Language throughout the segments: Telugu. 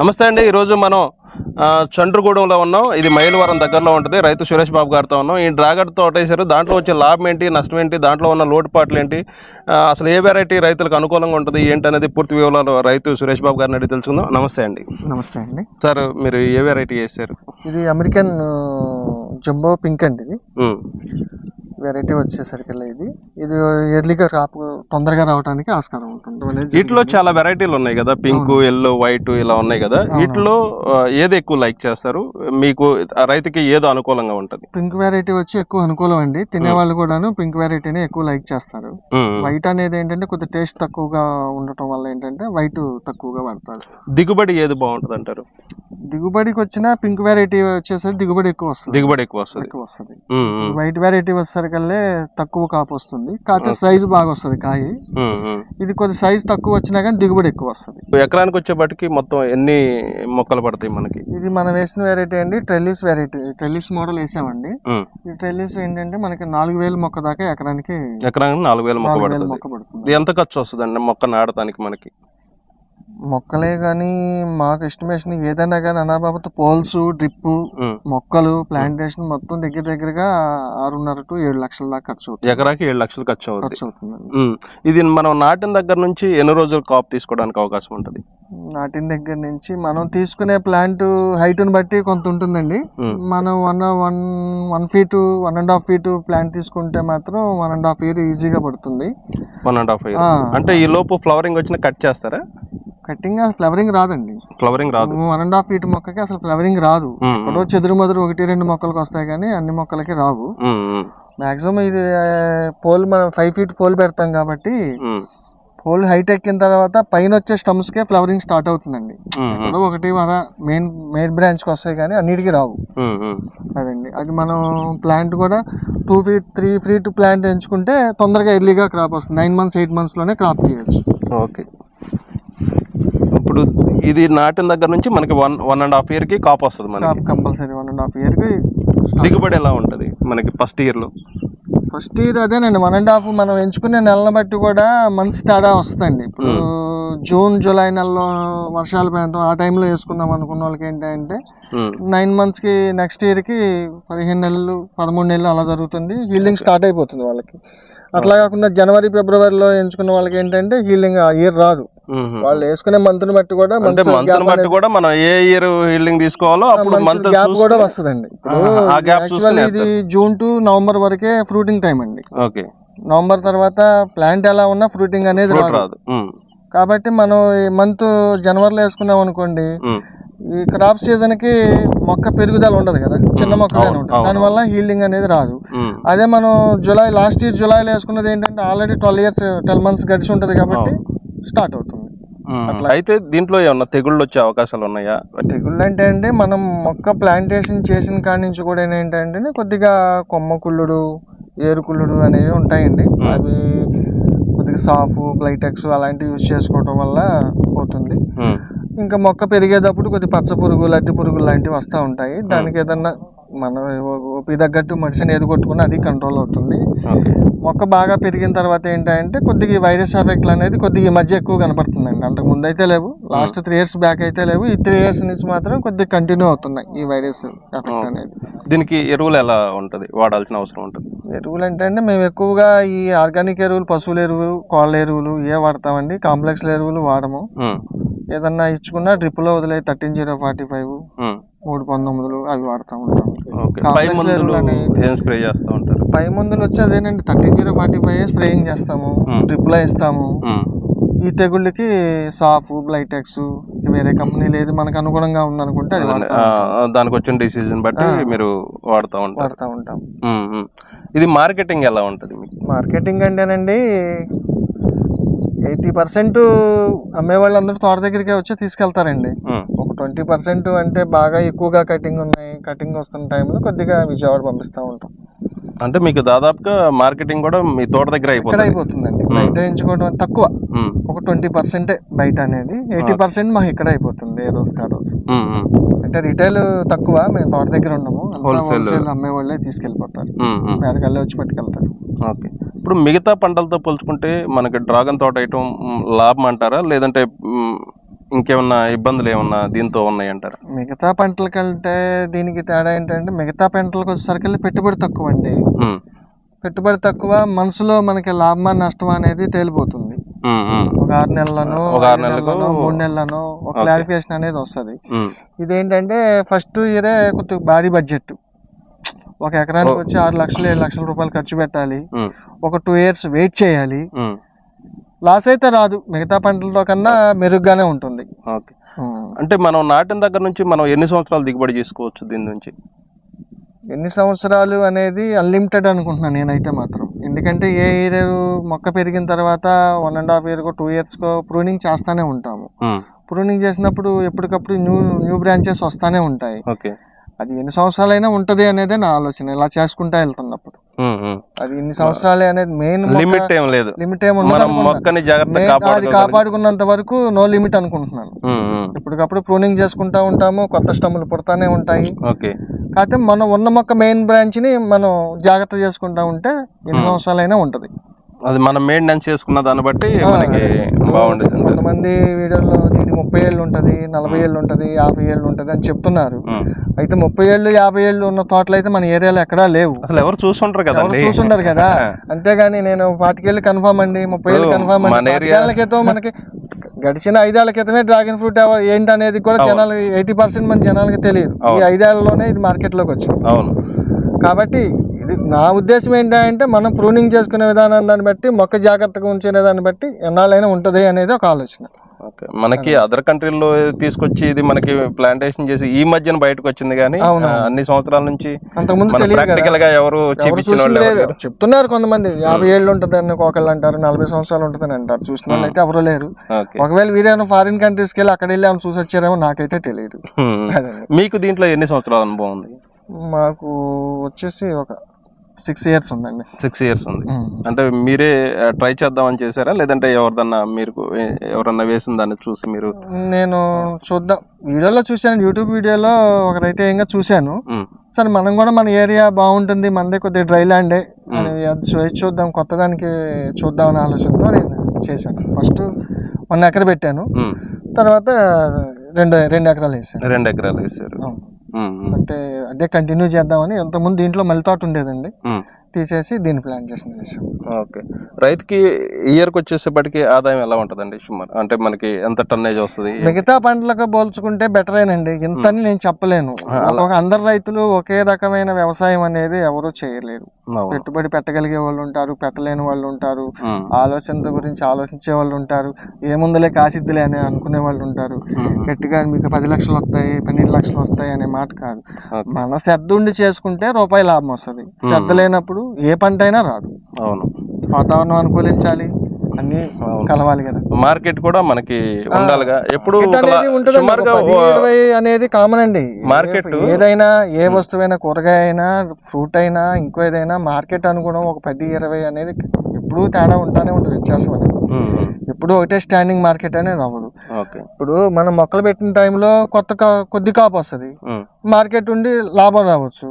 నమస్తే అండి. ఈరోజు మనం చండ్రుగూడెంలో ఉన్నాం. ఇది మైలవరం దగ్గరలో ఉంటుంది. రైతు సురేష్ బాబు గారితో ఉన్నాం. ఈ డ్రాగన్ తోట వేసారు దాంట్లో వచ్చే లాభం ఏంటి? నష్టం ఏంటి? దాంట్లో ఉన్న లోటుపాట్లు ఏంటి? అసలు ఏ వెరైటీ రైతులకు అనుకూలంగా ఉంటుంది? ఏంటి అనేది పూర్తి వివరాలు రైతు సురేష్ బాబు గారిని అడిగి తెలుసుకుందాం. నమస్తే అండి. నమస్తే అండి. సార్ మీరు ఏ వెరైటీ వేసారు ఇది అమెరికన్ జంబో పింక్ అండి ఇది. వెరైటీ వచ్చేసరికి ఇది. ఇది ఎర్లీగా రాపు తొందరగా రావడానికి ఆస్కారం ఉంటుంది. వీటిలో చాలా వెరైటీలు ఉన్నాయి కదా. పింక్ ఎల్లో వైట్ ఇలా ఉన్నాయి కదా. వీటిలో ఏది ఎక్కువ లైక్ చేస్తారు? మీకు రైతుకి ఏదో అనుకూలంగా ఉంటుంది. పింక్ వెరైటీ వచ్చి ఎక్కువ అనుకూలం అండి. తినే వాళ్ళు కూడాను పింక్ వెరైటీని ఎక్కువ లైక్ చేస్తారు. వైట్ అనేది ఏంటంటే కొద్ది టేస్ట్ తక్కువగా ఉండటం వల్ల ఏంటంటే వైట్ తక్కువగా పడతారు దిగుబడి ఏది బాగుంటుంది అంటారు దిగుబడికి వచ్చిన పింక్ వెరైటీ వచ్చేసరికి దిగుబడి ఎక్కువ వస్తుంది. దిగుబడి ఎక్కువ వస్తుంది. ఎక్కువ వస్తుంది. వైట్ వెరైటీ వచ్చేసరికల్లే తక్కువ కాపు వస్తుంది. కాకపోతే సైజు బాగా వస్తుంది కాయ. ఇది కొద్ది సైజ్ తక్కువ వచ్చినా కానీ దిగుబడి ఎక్కువ వస్తుంది. ఎకరానికి వచ్చేపటికి మొత్తం ఎన్ని మొక్కలు పడతాయి మనకి? ఇది మనం వేసిన వెరైటీ అండి ట్రెల్లిస్ వెరైటీ ట్రెల్లిస్ మోడల్ వేసామండి. ఈ ట్రెల్లిస్ ఏంటంటే మనకి నాలుగు వేల మొక్క దాకా ఎకరానికి ఎకరానికి నాలుగు వేల మొక్క పడుతుంది. ఎంత ఖర్చు వస్తుంది అండి మొక్క నాటడానికి మనకి? మొక్కలే కానీ మాకు ఎస్టిమేషన్ ఏదైనా కానీ అనాబాబత్ పోల్స్ డ్రిప్. మొక్కలు ప్లాంటేషన్ మొత్తం దగ్గర దగ్గరగా ఆరున్నర టు ఏడు లక్షల దాకా ఖర్చు అవుతుంది ఎకరాకి ఏడు లక్షలు ఖర్చు అవుతుంది ఖర్చు అవుతుందండి ఉమ్. ఇది మనం నాటిన దగ్గర నుంచి ఎన్ని రోజులు కాపు తీసుకోవడానికి అవకాశం ఉంటుంది నాటిన దగ్గర నుంచి మనం తీసుకునే ప్లాంట్ హైట్ని బట్టి కొంత ఉంటుందండి. మనం one one one feet one and half feet plant తీసుకుంటే మాత్రం వన్ అండ్ హాఫ్ ఇయర్ ఈజీగా పడుతుంది వన్ అండ్ హాఫ్ ఇయర్. అంటే ఈ లోపు ఫ్లవరింగ్ వచ్చిన కట్ చేస్తారా కటింగ్ ఫ్లవరింగ్ రాదండి. ఫ్లవరింగ్ రాదు. వన్ అండ్ హాఫ్ ఫీట్ మొక్కకి అసలు ఫ్లవరింగ్ రాదు. ఎక్కడో చెదురు మదురు ఒకటి రెండు మొక్కలకు వస్తాయి కానీ అన్ని మొక్కలకి రావు. మాక్సిమం ఇది పోల్ మనం ఫైవ్ ఫీట్ పోల్ పెడతాం కాబట్టి పోల్ హైట్ ఎక్కిన తర్వాత పైన వచ్చే స్టమ్స్కే ఫ్లవరింగ్ స్టార్ట్ అవుతుందండి. ఒకటి మన మెయిన్ మెయిన్ బ్రాంచ్కి వస్తాయి కానీ అన్నిటికీ రావు. అదండి. అది మనం ప్లాంట్ కూడా two feet three feet plant ఎంచుకుంటే తొందరగా ఎర్లీగా క్రాప్ వస్తుంది. నైన్ మంత్స్ ఎయిట్ మంత్స్లోనే క్రాప్ తీయచ్చు. ఓకే. ఇప్పుడు ఇది నాటిన దగ్గర నుంచి మనకి వన్ వన్ అండ్ హాఫ్ ఇయర్కి కాపు వస్తుంది మనకి. కంపల్సరీ వన్ అండ్ హాఫ్ ఇయర్కి దిగుబడి ఎలా ఉంటది మనకి ఫస్ట్ ఇయర్లో ఫస్ట్ ఇయర్ అదేనండి వన్ అండ్ హాఫ్ మనం ఎంచుకునే నెలలను బట్టి కూడా మంత్స్ తేడా వస్తుందండి. ఇప్పుడు జూన్ జూలై నెలలో వర్షాల ప్రాంతం ఆ టైంలో వేసుకుందాం అనుకున్న వాళ్ళకి ఏంటంటే నైన్ మంత్స్కి నెక్స్ట్ ఇయర్కి పదిహేను నెలలు పదమూడు నెలలు అలా జరుగుతుంది. హీలింగ్ స్టార్ట్ అయిపోతుంది వాళ్ళకి. అట్లా కాకుండా జనవరి ఫిబ్రవరిలో ఎంచుకున్న వాళ్ళకి ఏంటంటే హీలింగ్ ఆ ఇయర్ రాదు. వాళ్ళు వేసుకునే మంత్ని బట్టి కూడా బట్టి కూడా మనం ఏ ఇయర్ హీల్డింగ్ తీసుకోవాలో అప్పుడు మంత్ గ్యాప్ కూడా వస్తుందండి. యాక్చువల్లీ ఇది జూన్ టు నవంబర్ వరకే ఫ్రూటింగ్ టైం అండి. ఓకే. నవంబర్ తర్వాత ప్లాంట్ ఎలా ఉన్నా ఫ్రూటింగ్ అనేది రాదు. కాబట్టి మనం ఈ మంత్ జనవరిలో వేసుకున్నాం అనుకోండి ఈ క్రాప్ సీజన్కి మొక్క పెరుగుదల ఉండదు కదా. చిన్న మొక్కగానే అవును, ఉంటుంది. అవును, దానివల్ల హీల్డింగ్ అనేది రాదు. అదే మనం జూలై లాస్ట్ ఇయర్ జూలైలో వేసుకున్నది ఏంటంటే already twelve years twelve months గడిచి ఉంటుంది కాబట్టి స్టార్ట్ అవుతుంది. ఉమ్. అయితే దీంట్లో ఏమన్నా తెగుళ్ళు వచ్చే అవకాశాలు ఉన్నాయా? తెగుళ్ళు అంటే అండి మనం మొక్క ప్లాంటేషన్ చేసిన కాడి నుంచి కూడా ఏంటంటే కొద్దిగా కొమ్మ కుళ్ళుడు ఏరు కుళ్ళుడు అనేవి ఉంటాయండి. అవి కొద్దిగా సాఫ్ బ్లైటెక్స్ అలాంటివి యూజ్ చేసుకోవడం వల్ల పోతుంది. ఇంకా మొక్క పెరిగేటప్పుడు కొద్ది పచ్చ పురుగు లద్ది పురుగు లాంటివి వస్తూ ఉంటాయి. దానికి ఏదన్నా మనం ఓపి తగ్గట్టు మెడిసిన్ ఏది కొట్టుకున్నా అది కంట్రోల్ అవుతుంది. మొక్క బాగా పెరిగిన తర్వాత ఏంటంటే కొద్దిగా వైరస్ ఎఫెక్ట్లు అనేది కొద్దిగా ఈ మధ్య ఎక్కువ కనపడుతుందండి అంతకు ముందు అయితే లేవు. లాస్ట్ త్రీ ఇయర్స్ బ్యాక్ అయితే లేవు. ఈ త్రీ ఇయర్స్ నుంచి మాత్రం కొద్దిగా కంటిన్యూ అవుతున్నాయి ఈ వైరస్ ఎఫెక్ట్ అనేది. దీనికి ఎరువులు ఎలా ఉంటది? వాడాల్సిన అవసరం ఉంటుంది? ఎరువులు అంటే అండి మేము ఎక్కువగా ఈ ఆర్గానిక్ ఎరువులు పశువుల ఎరువులు కోళ్ళ ఎరువులు ఏ వాడతామండి. కాంప్లెక్స్ ఎరువులు వాడము. ఉమ్, ఏదన్నా ఇచ్చుకున్నా డ్రిప్లో వదిలే థర్టీన్ జీరో ఫార్టీ ఫైవ్. మూడు పంతొమ్మిదిలు అవి వాడుతూ ఉంటాం. పై మందులు ఏం స్ప్రే చేస్తూ ఉంటారు? పై మందులు వచ్చి అదేనండి thirteen zero forty five spraying చేస్తాము. డ్రిప్లో ఇస్తాము. ఈ తెగుళ్ళకి సాఫ్ బ్లైటెక్స్ వేరే కంపెనీలు ఏది మనకు అనుగుణంగా ఉందనుకుంటే దానికి వచ్చిన డిసిజన్ బట్టి మీరు వాడుతూ ఉంటారు. వాడుతూ ఉంటాం. ఇది మార్కెటింగ్ ఎలా ఉంటుంది మార్కెటింగ్ అంటేనండి ఎయిటీ పర్సెంట్ అమ్మే వాళ్ళందరూ తోట దగ్గరికి వచ్చి తీసుకెళ్తారండి. ఒక ట్వంటీ పర్సెంట్ అంటే బాగా ఎక్కువగా కటింగ్ ఉన్నాయి కటింగ్ వస్తున్న టైంలో కొద్దిగా విజయవాడ పంపిస్తూ ఉంటాం. అంటే మీకు దాదాపుగా మార్కెటింగ్ కూడా మీ తోట దగ్గర అయిపోతుంది. అయిపోతుందండి. బయట ఎంచుకోవడం తక్కువ. ఒక ట్వంటీ పర్సెంటే బయట అనేది ఎయిటీ పర్సెంట్ మాకు ఇక్కడ అయిపోతుంది ఏ రోజు కా రోజు. అంటే రిటైల్ తక్కువ మేము తోట దగ్గర ఉన్నాము. Wholesale. హోల్సేల్ అమ్మే వాళ్ళే తీసుకెళ్ళిపోతారు. మేరకల్లే వచ్చి పట్టుకెళ్తారు. ఓకే. ఇప్పుడు మిగతా పంటలతో పోల్చుకుంటే మనకి డ్రాగన్ తోట వేయటం లాభం అంటారా? లేదంటే ఇంకేమన్నా ఇబ్బందులు ఏమన్నా దీంతో ఉన్నాయంటారా? మిగతా పంటల కంటే దీనికి తేడా ఏంటంటే మిగతా పంటలకు వచ్చేసరికి పెట్టుబడి తక్కువ అండి పెట్టుబడి తక్కువ మనసులో మనకి లాభమా నష్టమా అనేది తేలిపోతుంది. ఒక ఆరు నెలలను ఒక ఆరు నెలలను, మూడు నెలలను ఒక క్లారిఫికేషన్ అనేది వస్తుంది. ఇదేంటంటే ఫస్ట్ ఇయరే కొద్దిగా భారీ బడ్జెట్ ఒక ఎకరానికి వచ్చి ఆరు లక్షలు ఏడు లక్షల రూపాయలు ఖర్చు పెట్టాలి. ఒక టూ ఇయర్స్ వెయిట్ చేయాలి. లాస్ అయితే రాదు. మిగతా పంటలతో కన్నా మెరుగ్గానే ఉంటుంది. ఓకే. అంటే మనం నాటిన దగ్గర నుంచి మనం ఎన్ని సంవత్సరాలు దిగుబడి చేసుకోవచ్చు దీని నుంచి? ఎన్ని సంవత్సరాలు అనేది అన్లిమిటెడ్ అనుకుంటున్నాను నేనైతే మాత్రం. ఎందుకంటే ఏ ఇయర్ మొక్క పెరిగిన తర్వాత వన్ అండ్ హాఫ్ ఇయర్కో టూ ఇయర్స్కో ప్రూనింగ్ చేస్తూనే ఉంటాము. ప్రూనింగ్ చేసినప్పుడు ఎప్పటికప్పుడు న్యూ న్యూ బ్రాంచెస్ వస్తూనే ఉంటాయి. ఓకే. అది ఎన్ని సంవత్సరాలైనా ఉంటుంది అనేదే నా ఆలోచన. ఇలా చేసుకుంటా వెళ్తున్నప్పుడు. అది ఎన్ని సంవత్సరాలే అనేది మెయిన్ లిమిట్ ఏం లేదు. లిమిట్ ఏమి. మొక్కని జాగ్రత్తగా అది కాపాడుకున్నంత వరకు నో లిమిట్ అనుకుంటున్నాను. ఇప్పటికప్పుడు ప్రూనింగ్ చేసుకుంటా ఉంటాము కొత్త స్టమ్ములు పుడతానే ఉంటాయి. ఓకే. కాకపోతే మనం ఉన్న మొక్క మెయిన్ బ్రాంచ్ని మనం జాగ్రత్త చేసుకుంటా ఉంటే ఎన్ని సంవత్సరాలైనా ఉంటుంది. అది మనం మెయింటెనెన్స్ చేసుకున్న దాన్ని బట్టి మనకి బాగుండేది కొంతమంది వీడియోలో దీనికి ముప్పై ఏళ్ళు ఉంటుంది నలభై ఏళ్ళు ఉంటుంది యాభై ఏళ్ళు ఉంటుంది అని చెప్తున్నారు. అయితే ముప్పై ఏళ్ళు యాభై ఏళ్ళు ఉన్న తోటలు అయితే మన ఏరియాలో ఎక్కడా లేవు. అసలు ఎవరు చూస్తుంటారు ఎవరు కదండి చూసుండరు కదా. అంతేగాని నేను పాతికేళ్ళు కన్ఫామ్ అండి ముప్పై ఏళ్ళు కన్ఫామ్ అండి. పాతికేళ్ళ క్రితం మనకి గడిచిన ఐదేళ్ళ క్రితమే డ్రాగన్ ఫ్రూట్ ఏంటి అనేది కూడా జనాలు ఎయిటీ పర్సెంట్ మన జనాలకి తెలియదు. ఈ ఐదేళ్ళలోనే ఇది మార్కెట్లోకి వచ్చింది. అవును. కాబట్టి నా ఉద్దేశం ఏంటంటే మనం ప్రూనింగ్ చేసుకునే విధానం దాన్ని బట్టి మొక్క జాగ్రత్తగా ఉంచుకునే దాన్ని బట్టి ఎన్నాళ్ళైనా ఉంటుంది అనేది ఒక ఆలోచన. ఓకే. మనకి అదర్ కంట్రీల్లో తీసుకొచ్చి ఇది మనకి ప్లాంటేషన్ చేసి ఈ మధ్యన బయటకు వచ్చింది కానీ అన్ని సంవత్సరాల నుంచి ప్రాక్టికల్గా ఎవరు. చెప్తున్నారు కొంతమంది. యాభై ఏళ్ళు ఉంటుంది అని ఒకళ్ళు అంటారు నలభై సంవత్సరాలు ఉంటుంది అంటారు. చూసిన వాళ్ళు అయితే ఎవరు లేరు. ఒకవేళ వీరేమైనా ఫారిన్ కంట్రీస్కి వెళ్ళి అక్కడ వెళ్ళి ఆమె చూసి వచ్చారేమో నాకైతే తెలియదు. మీకు దీంట్లో ఎన్ని సంవత్సరాల అనుభవం ఉంది? మాకు వచ్చేసి ఒక సిక్స్ ఇయర్స్ ఉందండి. సిక్స్ ఇయర్స్ ఉంది. అంటే మీరే ట్రై చేద్దామని చేశారా? లేదంటే ఎవరిదన్నా మీరు ఎవరన్నా వేసిన దాన్ని చూసి మీరు నేను చూద్దాం. వీడియోలో చూశాను యూట్యూబ్ వీడియోలో ఒక రైతు ఏంగా చూశాను. ఉమ్, సరే మనం కూడా మన ఏరియా బాగుంటుంది మనదే కొద్దిగా డ్రై ల్యాండే అది చూ- చూద్దాం కొత్త దానికి చూద్దాం అనే ఆలోచనతో నేను చేశాను. ఫస్ట్ వన్ ఎకర్ పెట్టాను. తర్వాత రెండు రెండు ఎకరాలు వేసాను. రెండు ఎకరాలు వేసారు. అంటే అదే కంటిన్యూ చేద్దామని ఎంతమంది దీంట్లో మళ్ళీ తోట ఉండేదండి. తీసేసి దీన్ని ప్లాన్ చేసిన చేసాం ఓకే. రైతుకి ఇయర్కి వచ్చేసేపటికి ఆదాయం ఎలా ఉంటుందండి అంటే మనకి ఎంత టన్నేజ్ వస్తుంది? మిగతా పంటలకు పోల్చుకుంటే బెటరేనండి ఇంతని నేను చెప్పలేను. ఒక అందరు రైతులు ఒకే రకమైన వ్యవసాయం అనేది ఎవరు చేయలేరు. పెట్టుబడి పెట్టగలిగే వాళ్ళు ఉంటారు పెట్టలేని వాళ్ళు ఉంటారు ఉమ్, ఆలోచనల గురించి ఆలోచించే వాళ్ళు ఉంటారు ఏముందలే కాసిద్దులే అని అనుకునే వాళ్ళు ఉంటారు. గట్టిగా మీకు పది లక్షలు వస్తాయి పన్నెండు లక్షలు వస్తాయి అనే మాట కాదు. మన శ్రద్ధ ఉండి చేసుకుంటే రూపాయి లాభం వస్తుంది. శ్రద్ధ లేనప్పుడు ఏ పంట అయినా రాదు. అవును. వాతావరణం అనుకూలించాలి. అన్ని. కలవాలి కదా. మార్కెట్ కూడా మనకి ఉండాలిగా. ఎప్పుడు అనేది సుమారుగా కామన్ అండి. మార్కెట్ ఏదైనా ఏ వస్తువైనా కూరగాయ అయినా ఫ్రూట్ అయినా ఇంకో ఏదైనా మార్కెట్ అనుకోవడం ఒక పది ఇరవై అనేది ఎప్పుడూ తేడా ఉంటానే ఉంటుంది వ్యత్యాసం అనేది. ఎప్పుడూ ఒకటే స్టాండింగ్ మార్కెట్ అనేది అవ్వదు. ఇప్పుడు మనం మొక్కలు పెట్టిన టైంలో కొత్త కొద్ది కాపు వస్తుంది. మార్కెట్ ఉండి లాభం రావచ్చు.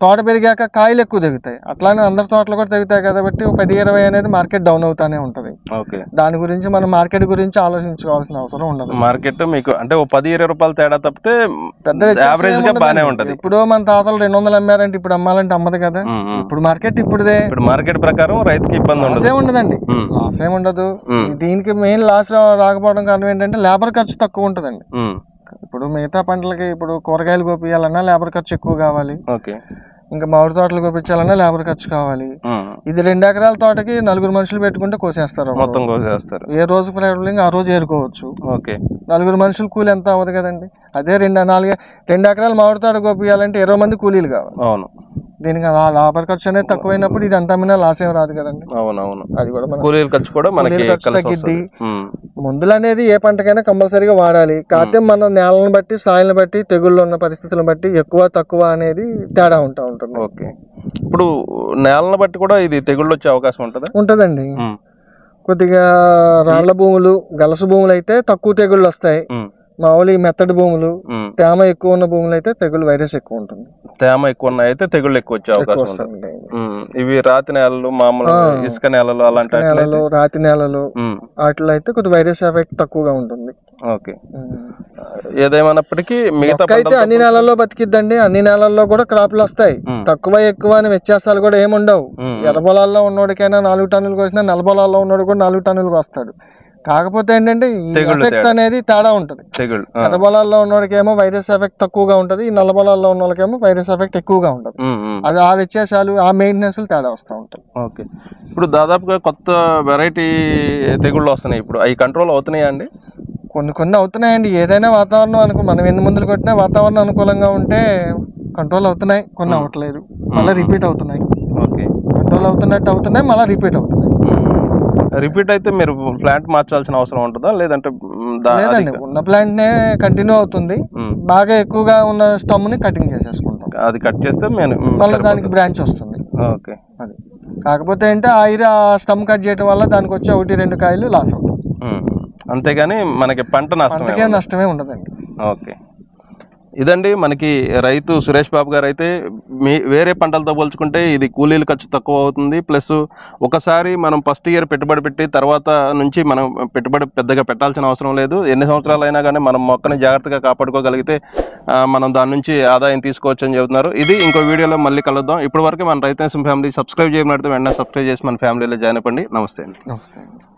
తోట పెరిగాక కాయలు ఎక్కువ తెగుతాయి. అట్లానే అందరి తోటలు కూడా తెగుతాయి కాబట్టి పది ఇరవై అనేది మార్కెట్ డౌన్ అవుతానే ఉంటుంది. ఓకే. దాని గురించి మనం మార్కెట్ గురించి ఆలోచించుకోవాల్సిన అవసరం ఉండదు. మార్కెట్ మీకు అంటే ఓ పది ఇరవై రూపాయలు తేడా తప్పితే పెద్ద యావరేజ్గా. బానే ఉంటది. ఎప్పుడో మన తాతలు రెండు వందలు అమ్మారంటే ఇప్పుడు అమ్మాలంటే అమ్మదు కదా. ఇప్పుడు మార్కెట్ ఇప్పుడుదే. ఇప్పుడు మార్కెట్ ప్రకారం రైతుకి ఇబ్బంది ఉండదు. ఉండదండి. లాస్ ఏమి ఉండదు దీనికి మెయిన్ లాస్ రాకపోవడం కారణం ఏంటంటే లేబర్ ఖర్చు తక్కువ ఉంటుందండి. ఇప్పుడు మిగతా పంటలకి ఇప్పుడు కూరగాయలు కోపియాలన్నా లేబర్ ఖర్చు ఎక్కువ కావాలి. ఓకే. ఇంకా మామిడి తోటలు కోపించాలన్నా లేబర్ ఖర్చు కావాలి. ఇది రెండు ఎకరాల తోటకి నలుగురు మనుషులు పెట్టుకుంటే కోసేస్తారు. మొత్తం కోసేస్తారు. ఏ రోజు ఫ్రైలింగ్ ఆ రోజు ఏరుకోవచ్చు. ఓకే. నలుగురు మనుషులు కూలి ఎంత అవ్వదు కదండి. అదే రెండు నాలుగు రెండు ఎకరాలు మామిడి తోట కోపియాలంటే ఇరవై మంది కూలీలు కావాలి. అవును. దీనికి లేబర్ ఖర్చు అనేది తక్కువైనప్పుడు ఇది అంతా మీద లాస్ ఏం రాదు కదండి. అవును అవును అది కూడా మన కూలీల ఖర్చు కూడా మనకి తగ్గిద్ది. మందులు అనేది ఏ పంటకైనా కంపల్సరీగా వాడాలి. కాకపోతే మన నేలను బట్టి సాయిల్ని బట్టి తెగుళ్ళు ఉన్న పరిస్థితులను బట్టి ఎక్కువ తక్కువ అనేది తేడా ఉంటా ఉంటుంది. ఓకే. ఇప్పుడు నేలను బట్టి కూడా ఇది తెగుళ్ళు వచ్చే అవకాశం ఉంటుందా? ఉంటుందండి. కొద్దిగా రాళ్ళ భూములు గలస భూములు అయితే తక్కువ తెగుళ్ళు వస్తాయి. మామూలు ఈ మెత్తడి భూములు. తేమ ఎక్కువ ఉన్న భూములు అయితే తెగులు వైరస్ ఎక్కువ ఉంటుంది తేమ ఎక్కువ ఉన్నాయి అయితే తెగుళ్ళు ఎక్కువ వచ్చే అవకాశం ఉంటుంది. ఇవి రాతి నేలలు మామూలు. ఇసుక నేలలు అలాంటి నేలలో రాతి నేలలో. వాటిలో అయితే కొద్ది వైరస్ ఎఫెక్ట్ తక్కువగా ఉంటుంది ఓకే ఏదేమైనప్పటికీ మిగతా అయితే అన్ని నెలల్లో బతికిద్దండి అన్ని నెలల్లో కూడా క్రాప్లు వస్తాయి. తక్కువ ఎక్కువ అని వ్యత్యాసాలు కూడా ఏముండవు. ఎర్ర పొలాల్లో ఉన్నోడికైనా నాలుగు టన్నులకు వచ్చినా నల్ల పొలాల్లో ఉన్నోడు కూడా నాలుగు టన్నులకు వస్తాడు కాకపోతే ఏంటంటే ఎఫెక్ట్. అనేది తేడా ఉంటుంది. తెగుళ్ళు. ఎర్ర పొలాల్లో ఉన్నోడికేమో వైరస్ ఎఫెక్ట్ తక్కువగా ఉంటుంది ఈ నల్ల పొలాల్లో ఉన్న వాళ్ళకేమో వైరస్ ఎఫెక్ట్ ఎక్కువగా ఉంటుంది. అది ఆ వ్యత్యాసాలు ఆ మెయింటెనెన్స్ తేడా వస్తూ ఉంటాయి. ఓకే. ఇప్పుడు దాదాపుగా కొత్త వెరైటీ తెగుళ్ళు వస్తున్నాయి ఇప్పుడు. అవి కంట్రోల్ అవుతున్నాయా అండి? కొన్ని కొన్ని అవుతున్నాయండి. ఏదైనా వాతావరణం అనుకో మనం ఎన్ని మందులు కొట్టినా వాతావరణం అనుకూలంగా ఉంటే కంట్రోల్ అవుతున్నాయి. కొన్ని అవ్వట్లేదు. మళ్ళీ రిపీట్ అవుతున్నాయి. ఓకే. కంట్రోల్ అవుతున్నట్టు అవుతున్నాయి మళ్ళీ రిపీట్ అవుతున్నాయి. రిపీట్ అయితే మీరు ప్లాంట్ మార్చాల్సిన అవసరం ఉంటుందా? లేదంటే లేదండి. ఉన్న ప్లాంట్ నే కంటిన్యూ అవుతుంది. బాగా ఎక్కువగా ఉన్న స్టమ్ని కటింగ్ చేసేసుకుంటాం. అది కట్ చేస్తే మళ్ళీ. దానికి బ్రాంచ్ వస్తుంది. ఓకే. అది. కాకపోతే ఏంటంటే ఆ ఇర స్టమ్ కట్ చేయడం వల్ల దానికి వచ్చే ఒకటి రెండు కాయలు లాస్ అవుతాయి. మ్, అంతేగాని మనకి పంట పంటకేం నష్టమే ఉండదండి. ఓకే. ఇదండి మనకి రైతు సురేష్ బాబు గారు అయితే మీ వేరే పంటలతో పోల్చుకుంటే ఇది కూలీల ఖర్చు తక్కువ అవుతుంది. ప్లస్ ఒకసారి మనం ఫస్ట్ ఇయర్ పెట్టుబడి పెట్టి తర్వాత నుంచి మనం పెట్టుబడి పెద్దగా పెట్టాల్సిన అవసరం లేదు. ఎన్ని సంవత్సరాలు అయినా కానీ మనం మొక్కని జాగ్రత్తగా కాపాడుకోగలిగితే మనం దాని నుంచి ఆదాయం తీసుకోవచ్చు అని చెబుతున్నారు. ఇది ఇంకో వీడియోలో మళ్ళీ కలుద్దాం. ఇప్పటివరకు మన రైతు ఫ్యామిలీ సబ్స్క్రైబ్ చేయమడితే వెంటనే సబ్స్క్రైబ్ చేసి మన ఫ్యామిలీలో జాయిన్ అవ్వండి. నమస్తే అండి. నమస్తే అండి.